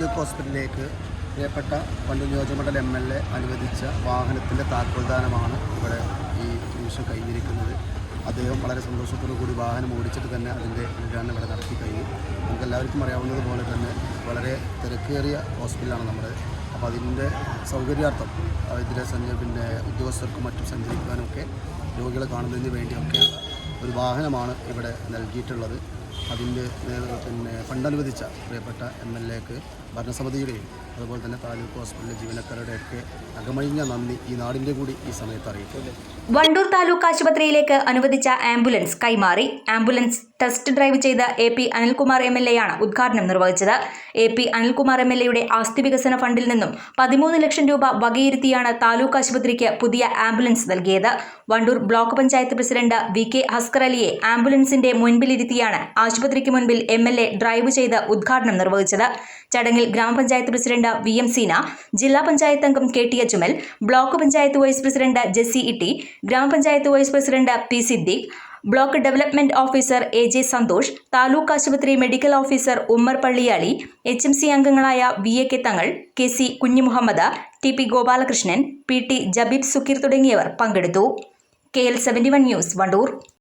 താലൂക്ക് ഹോസ്പിറ്റലിലേക്ക് പ്രിയപ്പെട്ട പണ്ട് നിയോജകമണ്ഡലം എം എൽ എ അനുവദിച്ച വാഹനത്തിന്റെ താക്കോൽദാനമാണ് ഇവിടെ ഈ നിമിഷം കഴിഞ്ഞിരിക്കുന്നത്. അദ്ദേഹം വളരെ സന്തോഷത്തോടു കൂടി വാഹനം ഓടിച്ചിട്ട് തന്നെ അതിന്റെ ഉദ്ഘാടനം ഇവിടെ നടത്തി കഴിഞ്ഞു. നമുക്ക് എല്ലാവർക്കും അറിയാവുന്നതുപോലെ തന്നെ വളരെ തിരക്കേറിയ ഹോസ്പിറ്റലാണ് നമ്മുടെ. അപ്പോൾ അതിന്റെ സൗകര്യാർത്ഥം ഇതിലെ സഞ്ച പിന്നെ ഉദ്യോഗസ്ഥർക്കും മറ്റും സഞ്ചരിക്കാനൊക്കെ രോഗികളെ കാണുന്നതിന് വേണ്ടിയൊക്കെയുള്ള ഒരു വാഹനമാണ് ഇവിടെ നൽകിയിട്ടുള്ളത്. അതിന്റെ പിന്നെ ഫണ്ടനുവദിച്ച പ്രിയപ്പെട്ട എം എൽ എക്ക് ഭരണസമിതിയുടെയും അതുപോലെ തന്നെ താലൂക്ക് ഹോസ്പിറ്റലിലെ ജീവനക്കാരുടെ ഒക്കെ അകമഴിഞ്ഞ നന്ദി ഈ നാടിന്റെ കൂടി ഈ സമയത്ത് അറിയിക്കും. വണ്ടൂർ താലൂക്ക് ആശുപത്രിയിലേക്ക് അനുവദിച്ച ആംബുലൻസ് കൈമാറി. ആംബുലൻസ് ടെസ്റ്റ് ഡ്രൈവ് ചെയ്ത A P Anilkumar M L എയാണ് ഉദ്ഘാടനം നിർവഹിച്ചത്. A P Anilkumar M L എയുടെ ആസ്തി വികസന ഫണ്ടിൽ നിന്നും പതിമൂന്ന് ലക്ഷം രൂപ വകയിരുത്തിയാണ് താലൂക്ക് ആശുപത്രിക്ക് പുതിയ ആംബുലൻസ് നൽകിയത്. Wandoor block panchayat president V K Haskar അലിയെ ആംബുലൻസിന്റെ മുൻപിലിരുത്തിയാണ് ആശുപത്രിക്ക് മുൻപിൽ എം എൽ എ ഡ്രൈവ് ചെയ്ത് ഉദ്ഘാടനം നിർവഹിച്ചത്. ചടങ്ങിൽ ഗ്രാമപഞ്ചായത്ത് പ്രസിഡന്റ് വി എം സീന ജില്ലാ പഞ്ചായത്ത് അംഗം K T Ajmal block panchayat vice president Jessy Itty ഗ്രാമപഞ്ചായത്ത് vice president P Siddique block development officer A J Santhosh taluk ആശുപത്രി medical officer Ummer Palliyali H M C അംഗങ്ങളായ V A K Thangal K C Kunjumuhammed T P Gopalakrishnan P T Jabeeb Sukkeer തുടങ്ങിയവർ പങ്കെടുത്തു. K L seventy one news Wandoor.